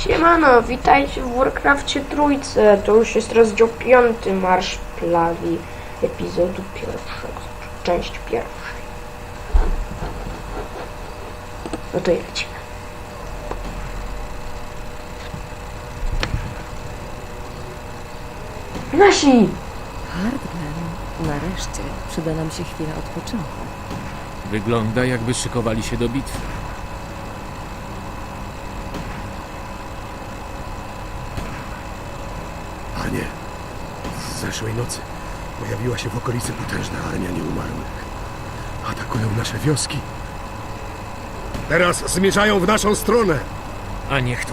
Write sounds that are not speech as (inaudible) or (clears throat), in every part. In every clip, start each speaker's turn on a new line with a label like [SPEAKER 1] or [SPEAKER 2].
[SPEAKER 1] Siemano, witajcie w Warcrafcie Trójce. To już jest rozdział piąty Marsz Plagi epizodu pierwszego, część pierwszej. No to i lecimy. Nasi!
[SPEAKER 2] Hardman, nareszcie przyda nam się chwila odpoczynku.
[SPEAKER 3] Wygląda jakby szykowali się do bitwy.
[SPEAKER 4] Panie, z zeszłej nocy pojawiła się w okolicy potężna armia nieumarłych. Atakują nasze wioski. Teraz zmierzają w naszą stronę.
[SPEAKER 3] A niech to.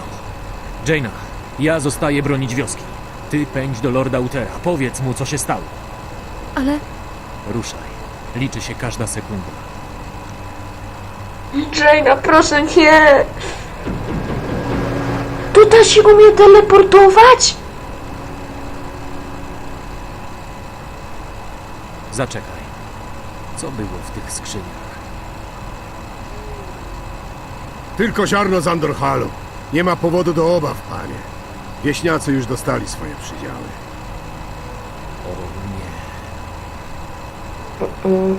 [SPEAKER 3] Jaina, ja zostaję bronić wioski. Ty pędź do Lorda Utera. Powiedz mu, co się stało.
[SPEAKER 2] Ale
[SPEAKER 3] Ruszaj. Liczy się każda sekunda.
[SPEAKER 1] Jaina, proszę nie! Tu da się umie teleportować?
[SPEAKER 3] Zaczekaj. Co było w tych skrzyniach?
[SPEAKER 4] Tylko ziarno z Andorhalu. Nie ma powodu do obaw, panie. Wieśniacy już dostali swoje przydziały.
[SPEAKER 3] O nie.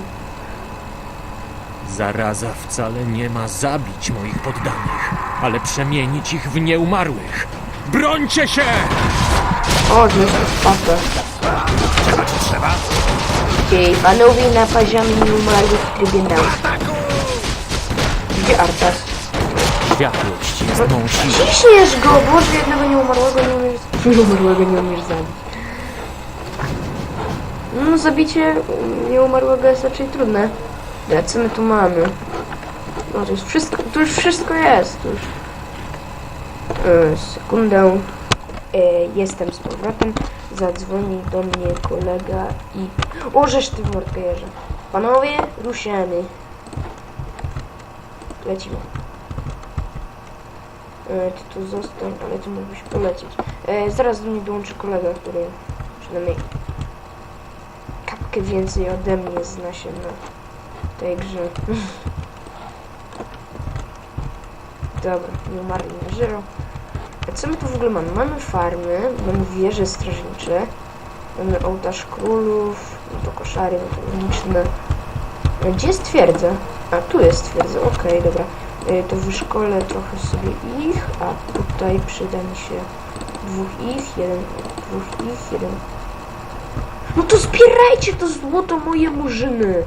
[SPEAKER 3] Zaraza wcale nie ma zabić moich poddanych, ale przemienić ich w nieumarłych. Brońcie się!
[SPEAKER 1] O, to jest spoko. Ej, panowie na poziomie nieumarłych w trybie down. Gdzie Artas?
[SPEAKER 3] Światłość siłą.
[SPEAKER 1] Ciśniesz go! Boże, jednego nieumarłego nie umiesz... (laughs) Nieumarłego nie umiesz zabić. No, zabicie nieumarłego jest raczej trudne. Ale co my tu mamy? No, to jest wszystko, tu już wszystko jest. Już... E, sekundę. E, jestem z powrotem. Zadzwonił do mnie kolega i... O, żeż ty jeżdżę. Panowie, ruszamy. Lecimy. E, ty tu zostań, ale ty mógłbyś polecieć. E, zaraz do mnie dołączy kolega, który przynajmniej kapkę więcej ode mnie zna się na tej grze. (laughs) Dobra, nie umarli na. Co my tu w ogóle mamy? Mamy farmy, mamy wieże strażnicze, mamy ołtarz królów, no to koszary, no to liczne. A Gdzie jest twierdza? A tu jest twierdza, okej, dobra. Y, to wyszkolę trochę sobie ich, a tutaj przyda mi się dwóch ich, jeden, dwóch ich, jeden. No to zbierajcie to złoto moje murzyny!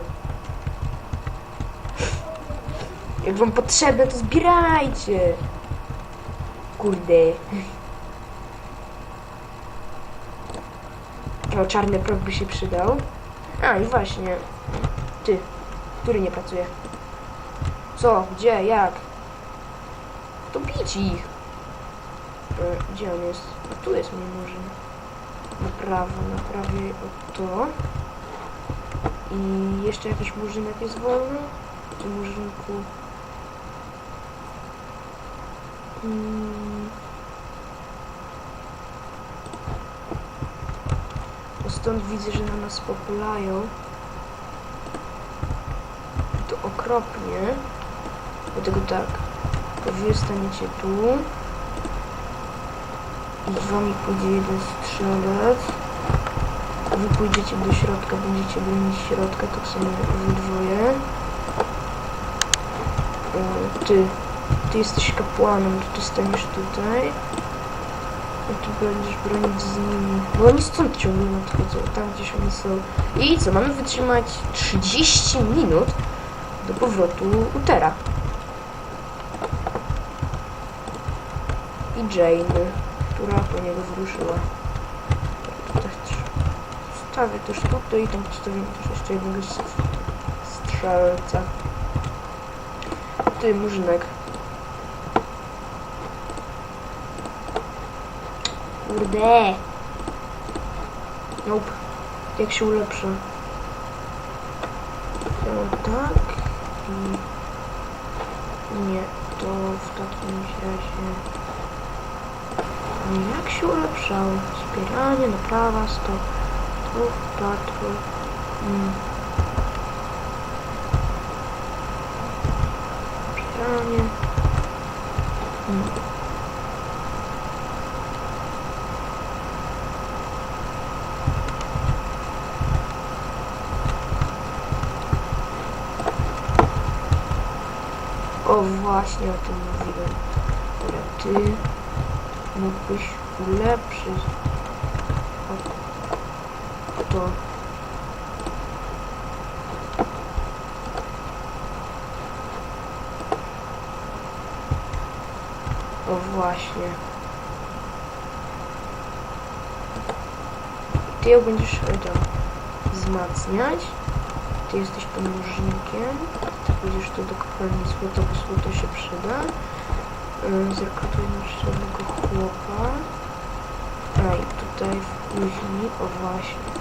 [SPEAKER 1] Jak wam potrzebne, to zbierajcie! Kurde. O, czarny prok by się przydał. A, i właśnie. Ty, który nie pracuje? Co? Gdzie? Jak? To bić ich! E, Gdzie on jest? Tu jest mój murzyn. Na prawo, naprawię o to. I jeszcze jakiś murzynek jest wolny? Tu murzynku. Mm. Bo Stąd widzę, że na nas populają. To okropnie. Dlatego tak. Wy staniecie tu. I z wami pójdzie jeden strzelec. Wy pójdziecie do środka, będziecie bronić środka, tak samo wy dwoje. E, Ty, ty jesteś kapłanem, to ty staniesz tutaj. Ty będziesz bronić z nimi. Bo oni stąd ciągle nadchodzą, tam gdzieś oni są. I co, mamy wytrzymać 30 minut do powrotu Utera. I Jane, która po niego wyruszyła. Tutaj Stawię też tutaj tam postawię też jeszcze jednego strzelca. Ty, murzynek. Kurde. Nope. Jak się ulepsza? Tak. I... Nie, to w takim razie... Jak się ulepszało? Wspieranie, naprawa, stop. Tu, patrol. Mm. Wspieranie. Mm. O, właśnie o tym mówiłem. Dobra, ty mógłbyś ulepszyć to. O, właśnie. Ty ją będziesz e, tam wzmacniać. Ty jesteś pomóżnikiem. Pójdziesz tu do kopalni złota, bo złoto się przyda. Zrekrutujemy jeszcze jednego chłopa. A tutaj w kuźni, o właśnie.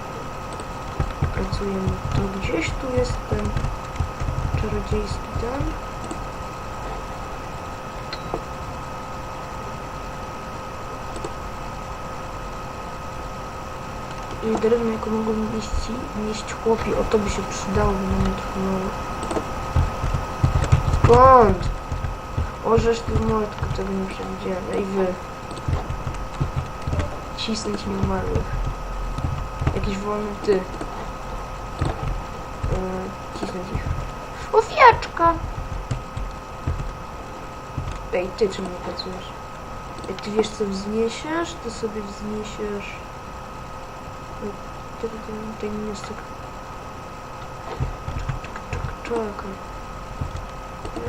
[SPEAKER 1] Pracujemy tu. Gdzieś tu jest ten czarodziejski ten. I drewno, jako mogą nieść, nieść chłopi, o to by się przydało, bo nam nie trwało. Skąd? O, żeż ty mordko, tego nie przewidziałem. Ej wy. Cisnąć nieumarłych. Jakiś wolny ty. Yy, cisnąć ich. Owieczka! Ej, ty czemu nie pracujesz? Ej, ty wiesz co wzniesiesz? Ty sobie wzniesiesz... Ty, nie jest tak... Czekaj, czekaj. Nie?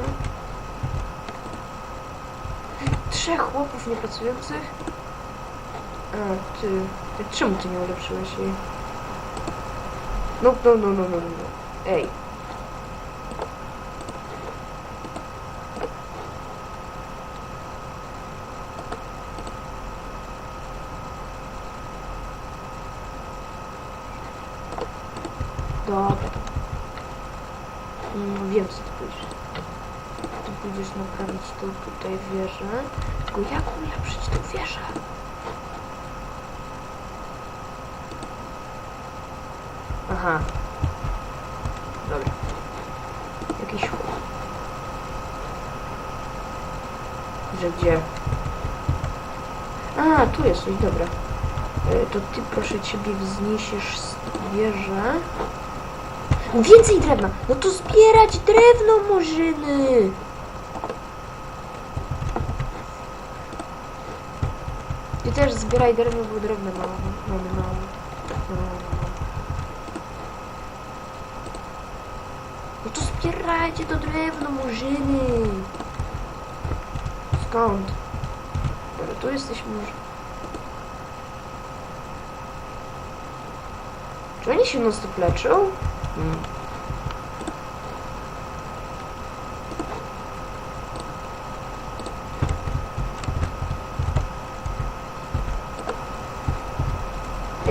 [SPEAKER 1] Trzech chłopów niepracujących? A, ty... ty czemu ty nie ulepszyłeś jej? No, no, no, no, no, no. Ej. Dobra. No wiem co ty pójdziesz. Ty pójdziesz naprawić tą tutaj wieżę. Tylko jak ulepszyć tą wieżę? Aha. Dobra. Jakiś chłop. Że gdzie? A, tu jesteś, dobra. E, To ty proszę ciebie wzniesiesz wieżę. Więcej drewna! No to zbierać drewno, murzyny! Też zbieraj drewno, bo drewno mało. Mamy mało. No, to zbierajcie to drewno, murzyny! Skąd? Dobra, tu jesteśmy już. Czy oni się non stop leczą? Hmm.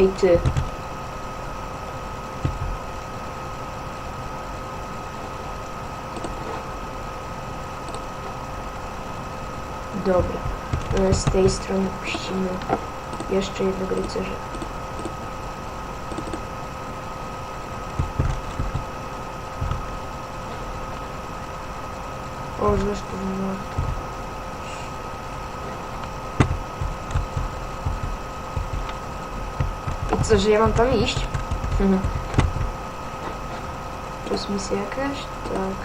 [SPEAKER 1] Ej ty. Dobra. E, Z tej strony puścimy jeszcze jednego rycerza. O, zresztą no. I co, że ja mam tam iść? Mhm. To jest misja jakaś? Tak.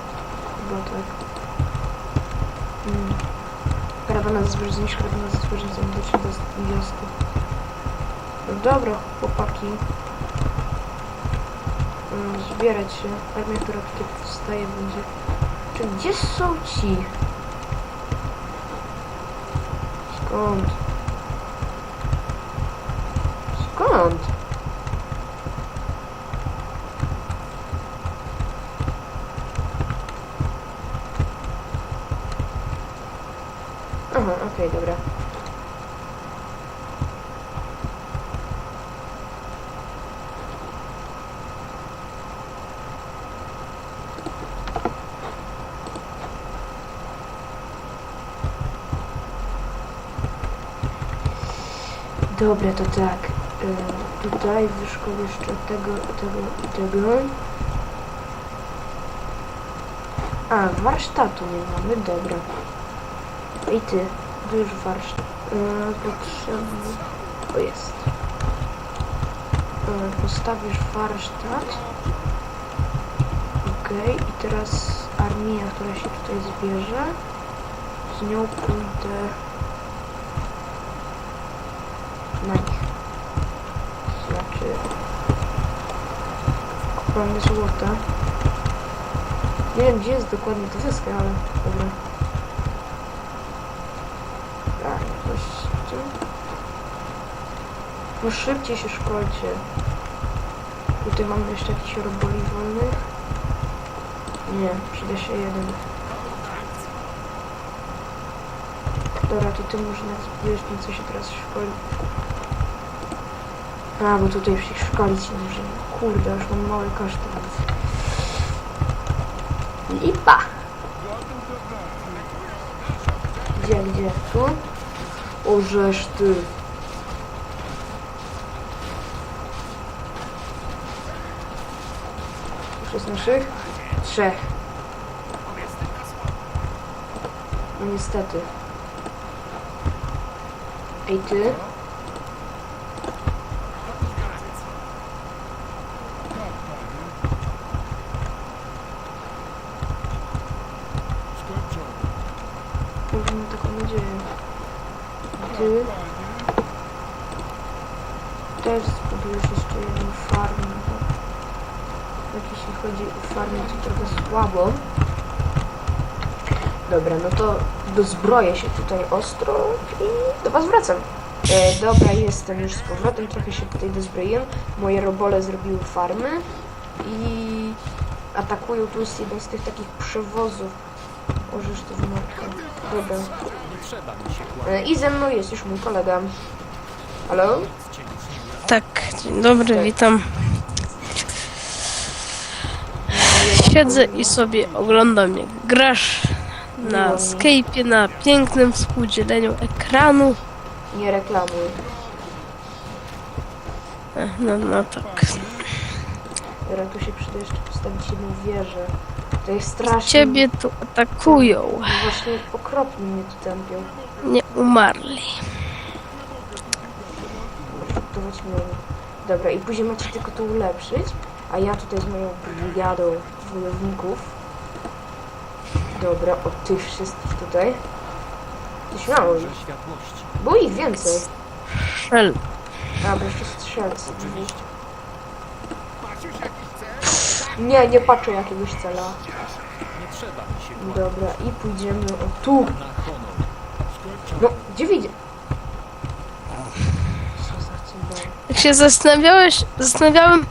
[SPEAKER 1] Chyba tak. Hmm. Karawana zwierzę, zniszcz karawana zwierzę, zanim dotrze do wioski. No dobra, chłopaki. Mm, Zbierać się. Armia, która tutaj powstaje, będzie... Czy gdzie są ci? Skąd? Skąd? Aha, okej, dobra. Dobra, to tak. Y, tutaj wyszkol jeszcze tego, tego i tego. A, warsztatu nie mamy, dobra. I ty, tu już warsztat. Yy, potrzebny. O jest. Yy, postawisz warsztat. Okej, i teraz armia która się tutaj zbierze. Z nią pójdę na nich. Znaczy kopalnie złota. Nie wiem gdzie jest dokładnie ta wioska, ale dobra. Tak. No szybciej się szkolcie. Tutaj mamy jeszcze jakiś roboli wolnych. Nie, przyda się jeden. Dobra, to ty może nas się teraz szkoli. A, tutaj już ich szkolić nie. Kurde, już mam małe koszty, więc... Lipa! Gdzie, gdzie? Tu? O, żeż ty. Jest naszych? Trzech. No niestety. Ej ty? Może mam taką nadzieję. Ty? Też zbudujesz jeszcze jedną farmę. Jak jeśli chodzi o farmę, to trochę słabo. Dobra, no to dozbroję się tutaj ostro i do was wracam. E, dobra, jestem już z powrotem, trochę się tutaj dozbroiłem. Moje robole zrobiły farmy i atakują. Tu jest jeden z tych takich przewozów. Orzesz to w. Dobra. E, I ze mną jest już mój kolega. Halo?
[SPEAKER 5] Tak, dzień dobry, witam. Siedzę i sobie oglądam jak grasz na Skype'ie, na pięknym współdzieleniu ekranu.
[SPEAKER 1] Nie reklamuj.
[SPEAKER 5] E, No, no tak.
[SPEAKER 1] Dobra, tu się przyda jeszcze postawić jedną wieżę. To jest strasznie...
[SPEAKER 5] Ciebie tu atakują.
[SPEAKER 1] Właśnie okropnie mnie tu tępią.
[SPEAKER 5] Nie umarli.
[SPEAKER 1] Dobra, i później macie tylko to ulepszyć, a ja tutaj z moją brygadą wojowników. Dobra, od tych wszystkich tutaj. To śmiało ich. Było ich więcej.
[SPEAKER 5] Szel.
[SPEAKER 1] A, bo jeszcze strzelcy. dwóch. Nie, nie patrzę jakiegoś cela. Dobra, i pójdziemy o tu. No, gdzie widzę? Co za cymbał.
[SPEAKER 5] Jak się zastanawiałeś, zastanawiałem,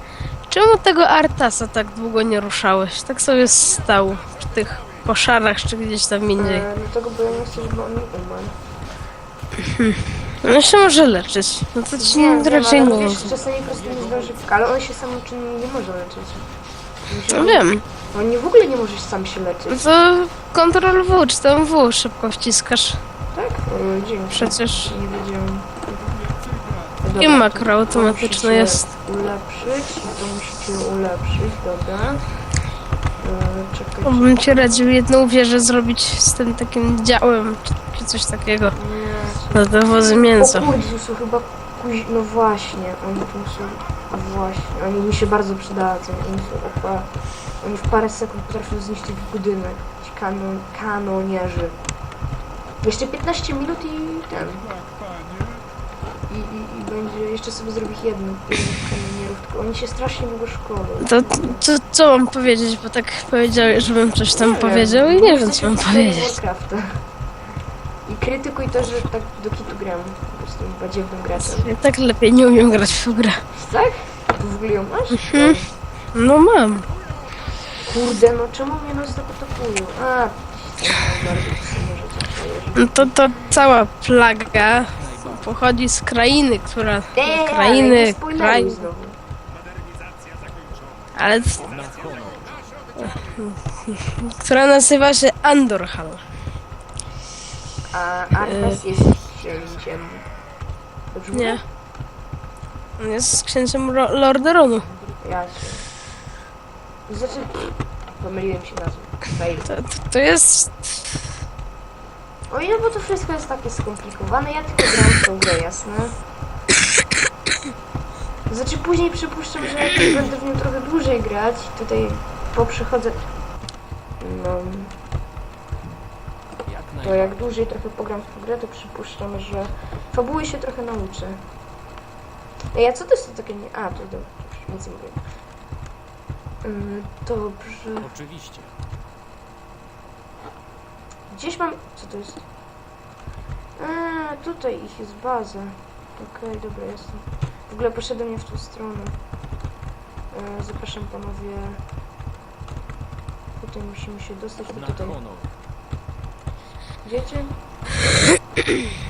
[SPEAKER 5] czemu tego Artasa tak długo nie ruszałeś? Tak sobie stał przy tych koszarach, czy gdzieś tam indziej.
[SPEAKER 1] E, dlatego, bo ja nie chcę, żeby on nie umarł.
[SPEAKER 5] No się może leczyć. No to ci
[SPEAKER 1] wiem,
[SPEAKER 5] raczej
[SPEAKER 1] ale
[SPEAKER 5] nie
[SPEAKER 1] wiesz, czasami po prostu nie zdąży w ale on się samoczynnie nie może leczyć.
[SPEAKER 5] No wiem.
[SPEAKER 1] On nie, w ogóle nie możesz sam się leczyć,
[SPEAKER 5] No to Ctrl W, czy tam W szybko wciskasz.
[SPEAKER 1] tak? O, dzięki.
[SPEAKER 5] Przecież
[SPEAKER 1] Nie wiedziałem. Dobra,
[SPEAKER 5] makro
[SPEAKER 1] to
[SPEAKER 5] automatyczne
[SPEAKER 1] musicie
[SPEAKER 5] jest.
[SPEAKER 1] Ulepszyć, to musicie ulepszyć, dobra. E, czekaj.
[SPEAKER 5] Bym ci radził jedną wieżę zrobić z tym takim działem, czy, czy coś takiego.
[SPEAKER 1] Nie,
[SPEAKER 5] Na dowozy
[SPEAKER 1] O
[SPEAKER 5] mięsa.
[SPEAKER 1] kurde, to są chyba kuzi... No właśnie, oni tu są... Właśnie, oni mi się bardzo przydadzą. Oni są opa... Oni w parę sekund potrafią zniszczyć budynek. Ci kanon... kanonierzy. Jeszcze 15 minut i ten. I, i, i będzie... Jeszcze sobie zrobię jedno. Jednych kanonierów, tylko oni się strasznie długo szkolą.
[SPEAKER 5] To, to co mam powiedzieć, bo tak powiedziałeś, żebym coś tam
[SPEAKER 1] Nie
[SPEAKER 5] powiedział i nie wiem, co mam powiedzieć.
[SPEAKER 1] Warcrafta. I krytykuj to, że tak do kitu gram. Prostu badziewnym graczem.
[SPEAKER 5] Ja tak lepiej nie umiem grać w tę grę.
[SPEAKER 1] Tak? Tu w ogóle ją masz?
[SPEAKER 5] No mam.
[SPEAKER 1] Kurde, no czemu mnie nas tak atakują? A, bardzo.
[SPEAKER 5] No To, to cała plaga pochodzi z krainy, która...
[SPEAKER 1] Eee, ale
[SPEAKER 5] krainy,
[SPEAKER 1] spoileruj
[SPEAKER 5] kraj,
[SPEAKER 1] znowu.
[SPEAKER 5] ale... Która nazywa się Andorhal.
[SPEAKER 1] A Arthas jest księciem. Dobrze mówię?
[SPEAKER 5] Nie. On jest księciem Ro- Lorderonu.
[SPEAKER 1] Ja się. Znaczy, pomyliłem się nazwą. Fail.
[SPEAKER 5] To, to, to jest...
[SPEAKER 1] Oj, no bo to wszystko jest takie skomplikowane. Ja tylko gram w tą grę, jasne? Znaczy później przypuszczam, że jak będę w nią trochę dłużej grać, tutaj poprzechodzę... No,
[SPEAKER 3] Jak
[SPEAKER 1] to jak dłużej trochę pogram w tę grę, to przypuszczam, że fabuły się trochę nauczę. Ej, a co to jest to takie nie... A, to dobrze, już nic nie mówię. Mm, Dobrze.
[SPEAKER 3] Oczywiście.
[SPEAKER 1] Gdzieś mam... Co to jest? A, tutaj ich jest baza. Okej, dobra, jestem. W ogóle poszedłem nie w tą stronę. E, zapraszam panowie. Tutaj musimy się dostać do
[SPEAKER 3] Na
[SPEAKER 1] tutaj.
[SPEAKER 3] honor.
[SPEAKER 1] Wiecie?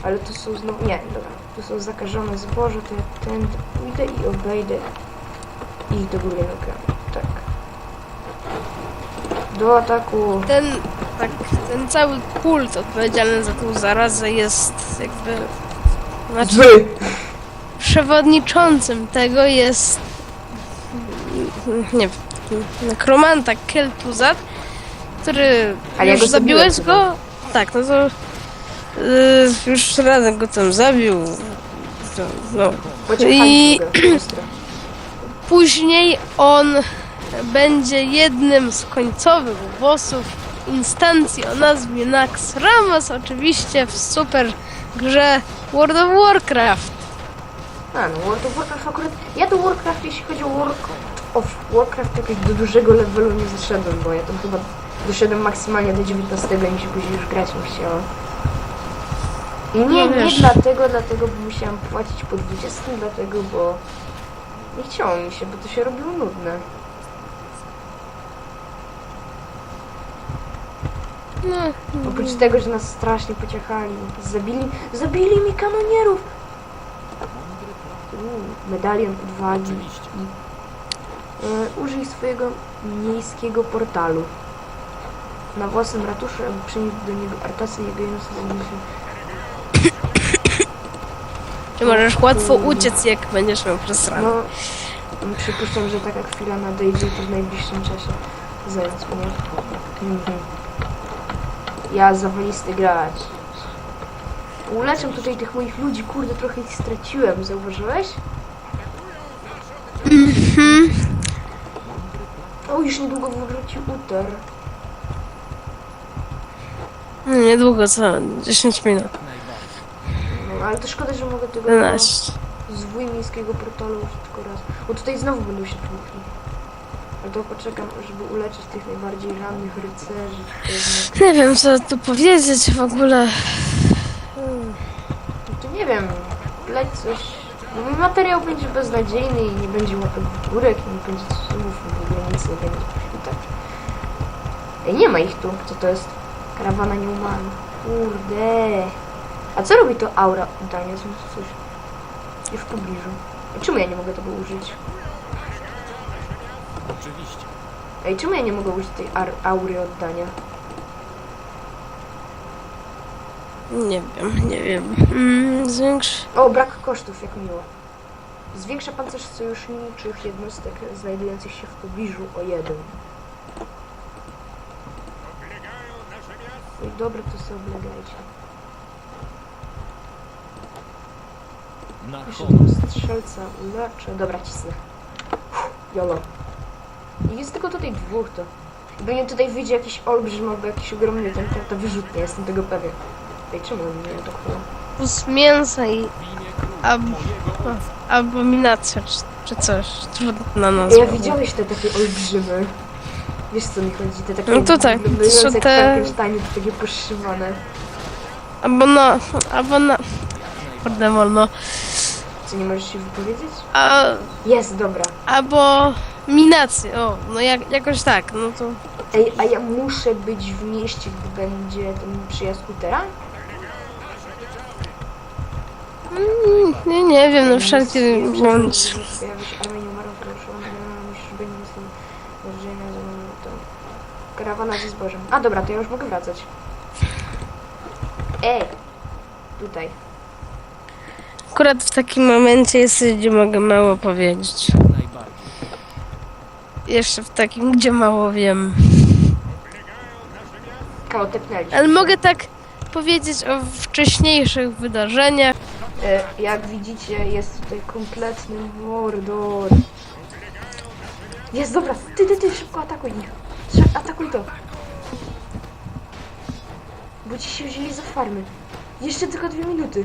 [SPEAKER 1] Ale to są znowu... Nie, dobra. To są zakażone zboże, to ja tędy pójdę i obejdę ich do góry nogami. Tak. Do ataku.
[SPEAKER 5] Ten, tak, ten cały kult odpowiedzialny za tą zarazę jest jakby... Znaczy, przewodniczącym tego jest nie wiem, nekromanta Keltuzat, który
[SPEAKER 1] Ale ja
[SPEAKER 5] już
[SPEAKER 1] go zabiłem
[SPEAKER 5] zabiłeś go? Tak, no to yy, już razem go tam zabił. To, No.
[SPEAKER 1] Pociechali
[SPEAKER 5] I-. (clears throat) Później on będzie jednym z końcowych bossów instancji o nazwie Nax Ramos, oczywiście w super grze World of Warcraft.
[SPEAKER 1] A, no World of Warcraft akurat... Ja do Warcraft, jeśli chodzi o Warcraft, of Warcraft jakoś do dużego levelu nie zaszedłem, bo ja tam chyba doszedłem maksymalnie do 19 i mi się później już grać nie chciało. Nie,
[SPEAKER 5] No
[SPEAKER 1] nie
[SPEAKER 5] wiesz.
[SPEAKER 1] dlatego, dlatego, bo musiałam płacić po 20, dlatego, bo nie chciało mi się, bo to się robiło nudne.
[SPEAKER 5] No,
[SPEAKER 1] Oprócz tego, że nas strasznie pociechali, zabili, zabili mi kanonierów! Uuu, medalion odwagi.
[SPEAKER 3] Oczywiście.
[SPEAKER 1] E, użyj swojego miejskiego portalu. Na własnym ratuszu, aby przynieść do niego Artasy i jego jednostki
[SPEAKER 5] Ty możesz łatwo uciec, jak będziesz miał przesrane.
[SPEAKER 1] No, przypuszczam, że taka chwila nadejdzie to w najbliższym czasie zając mnie. Mhm. Ja zawalisty grać. Uleczę tutaj tych moich ludzi, kurde, trochę ich straciłem, zauważyłeś? O, już niedługo wróci Uter.
[SPEAKER 5] No, niedługo, co? 10 minut.
[SPEAKER 1] No, ale to szkoda, że mogę tego
[SPEAKER 5] 11.
[SPEAKER 1] zwój miejskiego portalu już tylko raz. Bo tutaj znowu będą się tłukli. Ale to poczekam, żeby uleczyć tych najbardziej rannych rycerzy. (laughs)
[SPEAKER 5] Nie wiem, co tu powiedzieć w ogóle.
[SPEAKER 1] No to nie wiem, leć coś. No, mój materiał będzie beznadziejny i nie będzie łapek w górek, i nie będzie sumów, w ogóle nic nie będzie. I tak. Ej, nie ma ich tu. Co to jest? Karawana nieumarłych. Kurde. A co robi to aura oddania? Są tu coś. Już w pobliżu. Ej, czemu ja nie mogę tego użyć?
[SPEAKER 3] Oczywiście.
[SPEAKER 1] Ej, czemu ja nie mogę użyć tej aury oddania?
[SPEAKER 5] Nie wiem, nie wiem. Mm, zwiększ.
[SPEAKER 1] O, brak kosztów, jak miło. Zwiększa pancerz sojuszniczych jednostek znajdujących się w pobliżu o jeden. Oj, dobra, to sobie oblegajcie.
[SPEAKER 3] Na honor.
[SPEAKER 1] tego strzelca uleczę. Dobra, cisnę. Jolo. Jest tylko tutaj dwóch, to... Gdyby nie tutaj wyjdzie jakiś olbrzym albo jakiś ogromny ten, to, to wyrzutnie, jestem tego pewien. Ej, czemu on mnie atakuje?
[SPEAKER 5] Plus mięsa i ab, abominacja, czy, czy coś. Trudna nazwa.
[SPEAKER 1] ja widziałeś te takie olbrzymy. Wiesz co mi chodzi? Te takie
[SPEAKER 5] No to tak, to są te-
[SPEAKER 1] Frankensteiny, te takie poszywane.
[SPEAKER 5] Albo na. Albo na. Kurde, wolno.
[SPEAKER 1] Co, nie możesz się wypowiedzieć?
[SPEAKER 5] A,
[SPEAKER 1] Jest, dobra.
[SPEAKER 5] albo minacje. O, no jak, jakoś tak, no to.
[SPEAKER 1] Ej, a ja muszę być w mieście, gdy będzie ten przyjazd skutera?
[SPEAKER 5] Mm, nie, nie wiem, no wszelkie bądź.
[SPEAKER 1] Karawana ze zbożem. A dobra, to ja już mogę wracać. Ej! Tutaj.
[SPEAKER 5] Akurat w takim momencie jest, gdzie mogę mało powiedzieć. Jeszcze w takim, gdzie mało wiem. Ale mogę tak powiedzieć o wcześniejszych wydarzeniach.
[SPEAKER 1] E, jak widzicie, jest tutaj kompletny mordor. Jest, dobra, ty, ty, ty, szybko atakuj ich. Atakuj to. Bo ci się wzięli za farmy. Jeszcze tylko dwie minuty.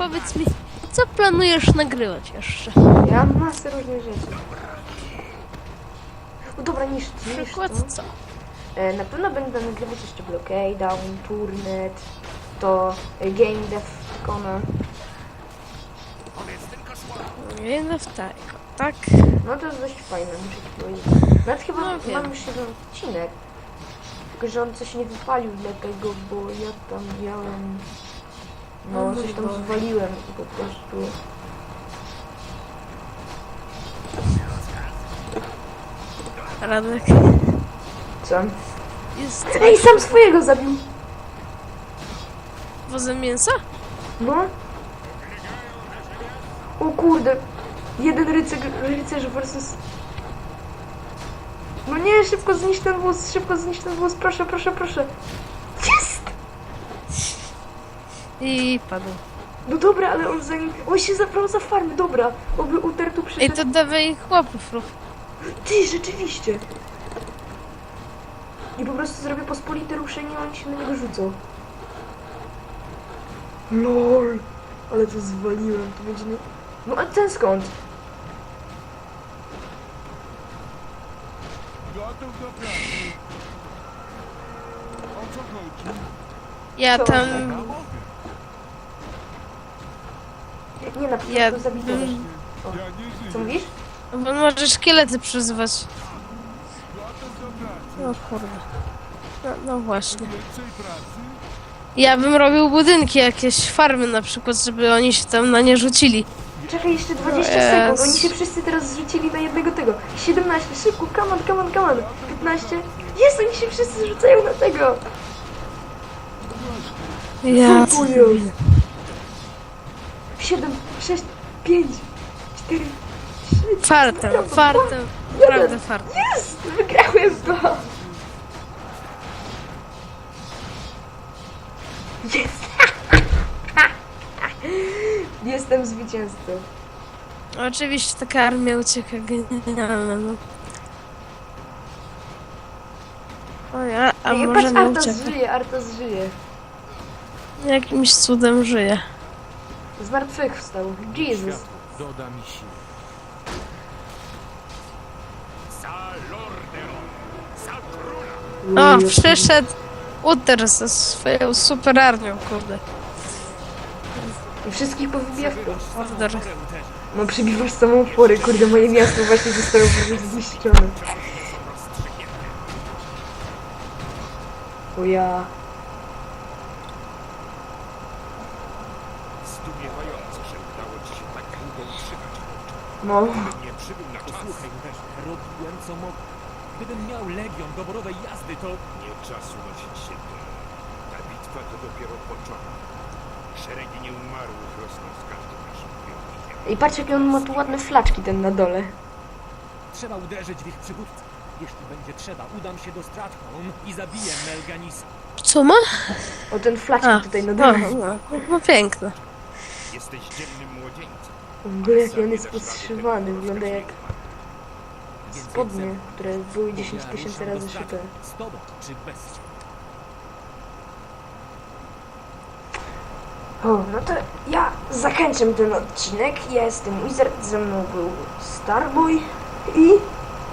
[SPEAKER 5] Powiedz mi, co planujesz nagrywać jeszcze?
[SPEAKER 1] Ja mam masę różnych rzeczy. O dobra, niż
[SPEAKER 5] Na przykład co?
[SPEAKER 1] E, na pewno będę nagrywać jeszcze Blockade, Turnet, to e, Game Dev Kona.
[SPEAKER 5] Tego, tak?
[SPEAKER 1] No to jest dość fajne, muszę ci powiedzieć. Nawet chyba
[SPEAKER 5] No wiem.
[SPEAKER 1] mam już jeden odcinek. Tylko, że on coś nie wypalił dla tego, bo ja tam miałem... No,
[SPEAKER 5] No
[SPEAKER 1] coś tam
[SPEAKER 5] dobra.
[SPEAKER 1] zwaliłem po prostu...
[SPEAKER 5] Radek
[SPEAKER 1] Co?
[SPEAKER 5] jest
[SPEAKER 1] Ej, sam swojego zabił!
[SPEAKER 5] wozem mięsa?
[SPEAKER 1] No. O kurde. Jeden rycerz, rycerz versus... No nie, szybko zniszcz ten wóz, szybko zniszcz ten wóz, proszę, proszę, proszę.
[SPEAKER 5] I padł.
[SPEAKER 1] No dobra, ale on zanim... On się zabrał za farmę, dobra. Oby Uter tu
[SPEAKER 5] Ej,
[SPEAKER 1] przyszedł.
[SPEAKER 5] to dawaj chłopów rób.
[SPEAKER 1] Ty, rzeczywiście. I po prostu zrobię pospolite ruszenie, a oni się na niego rzucą. LOL. Ale to zwaliłem, to będzie nie... No a ten skąd?
[SPEAKER 6] Gotów do pracy. O co chodzi?
[SPEAKER 5] Ja
[SPEAKER 1] Co?
[SPEAKER 5] tam...
[SPEAKER 1] Nie, na
[SPEAKER 5] ja...
[SPEAKER 1] zabity.
[SPEAKER 5] mm,
[SPEAKER 6] Ja
[SPEAKER 1] Co mówisz?
[SPEAKER 5] Bo może szkielety przyzywać.
[SPEAKER 6] Gotów do pracy.
[SPEAKER 5] O kurde. No, no właśnie. Ja bym robił budynki, jakieś farmy na przykład, żeby oni się tam na nie rzucili.
[SPEAKER 1] Czekaj, jeszcze 20
[SPEAKER 5] Jezu.
[SPEAKER 1] sekund. Oni się wszyscy teraz zrzucili na jednego tego. 17, szybko, come on, come on, come on. 15. Jest, oni się wszyscy rzucają na tego.
[SPEAKER 5] Ja...
[SPEAKER 1] 7, 6, 5, 4, 3.
[SPEAKER 5] Fartem, fartem. Naprawdę fartem.
[SPEAKER 1] Jest! Wygrałem to! Jest! (laughs) Jestem zwycięzcą.
[SPEAKER 5] Oczywiście taka armia ucieka genialna, no. Oj, a, a
[SPEAKER 1] Ej,
[SPEAKER 5] może
[SPEAKER 1] patrz,
[SPEAKER 5] nie ucieka.
[SPEAKER 1] żyje, Artos żyje.
[SPEAKER 5] Jakimś cudem żyje.
[SPEAKER 1] Zmartwychwstał. Jesus.
[SPEAKER 3] Doda mi siły.
[SPEAKER 5] O, przyszedł Uter ze swoją super armią, kurde.
[SPEAKER 1] I wszystkich powybija w to.
[SPEAKER 5] Order.
[SPEAKER 1] No przybiwasz samą porę, kurde, moje miasto właśnie zostało po prostu zniszczone. O ja...
[SPEAKER 7] Zdumiewające, że udało ci się tak długo utrzymać.
[SPEAKER 1] No...
[SPEAKER 7] Nie przybył na czas.
[SPEAKER 3] Posłuchaj, robiłem co mogłem. Gdybym miał legion doborowej jazdy, to...
[SPEAKER 7] Nie czas unosić się tu. Ta bitwa to dopiero początek. Szeregi nieumarłych rosną z każdym naszym.
[SPEAKER 1] I patrz jakie on ma tu ładne flaczki ten na dole.
[SPEAKER 3] Trzeba uderzyć w ich przywódcę. Jeśli będzie trzeba, udam się do Stratholm i zabiję Melganisa.
[SPEAKER 5] Co ma?
[SPEAKER 1] O ten flaczki
[SPEAKER 5] A,
[SPEAKER 1] tutaj na
[SPEAKER 5] no,
[SPEAKER 1] dole.
[SPEAKER 5] no, no piękne.
[SPEAKER 7] Jesteś dzielnym młodzieńcem.
[SPEAKER 1] W ogóle jaki on jest wygląda jak spodnie, które były 10
[SPEAKER 3] Ja
[SPEAKER 1] tysięcy razy szyte. O, no to ja zakończę ten odcinek. Ja jestem Wizard, ze mną był Starboy i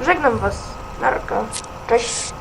[SPEAKER 1] żegnam was. Narka. Cześć.